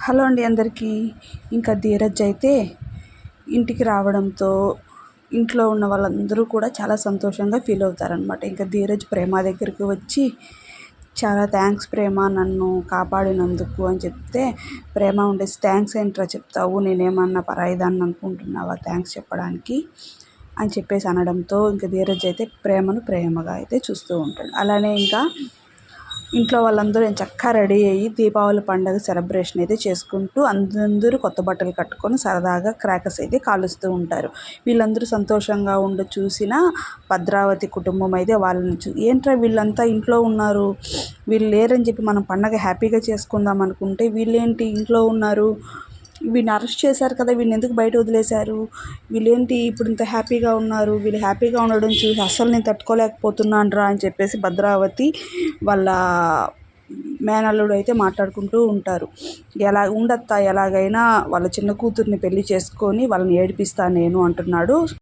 Hello అండి అందరికీ. ఇంకా ధీరజ్ అయితే ఇంటికి రావడంతో ఇంట్లో ఉన్న వాళ్ళందరూ కూడా చాలా సంతోషంగా ఫీల్ అవుతారనమాట ఇంకా ధీరజ్ ప్రేమ దగ్గరికి వచ్చి చాలా థ్యాంక్స్ ప్రేమ నన్ను కాపాడినందుకు అని చెప్తే ప్రేమ ఉండేసి థ్యాంక్స్ ఏంట్రా చెప్తావు? నేనేమన్నా పరాయిదాన్ని అనుకుంటున్నావా? థ్యాంక్స్ చెప్పడానికి అని చెప్పేసి అనడంతో ఇంకా ధీరజ్ అయితే ప్రేమను ప్రేమగా అయితే చూస్తూ ఉంటాడు. అలానే ఇంకా ఇంట్లో వాళ్ళందరూ చక్కగా రెడీ అయ్యి దీపావళి పండుగ సెలబ్రేషన్ అయితే చేసుకుంటూ అందరూ కొత్త బట్టలు కట్టుకొని సరదాగా క్రాకర్స్ అయితే కాలుస్తూ ఉంటారు. వీళ్ళందరూ సంతోషంగా ఉండి చూసిన భద్రావతి కుటుంబం అయితే వాళ్ళని చూ ఏంట్రా వీళ్ళంతా ఇంట్లో ఉన్నారు? వీళ్ళు లేరని చెప్పి మనం పండగ హ్యాపీగా చేసుకుందాం అనుకుంటే వీళ్ళేంటి ఇంట్లో ఉన్నారు? వీడిని అరెస్ట్ చేశారు కదా వీడిని ఎందుకు బయట వదిలేశారు? వీళ్ళేంటి ఇప్పుడు ఇంత హ్యాపీగా ఉన్నారు? వీళ్ళు హ్యాపీగా ఉండడం చూసి అస్సలు నేను తట్టుకోలేకపోతున్నాను రా అని చెప్పేసి భద్రావతి వాళ్ళ మేనల్లుడు అయితే మాట్లాడుకుంటూ ఉంటారు. ఎలా ఉండత్తా ఎలాగైనా వాళ్ళ చిన్న కూతుర్ని పెళ్ళి చేసుకొని వాళ్ళని ఏడిపిస్తా నేను అంటున్నాడు.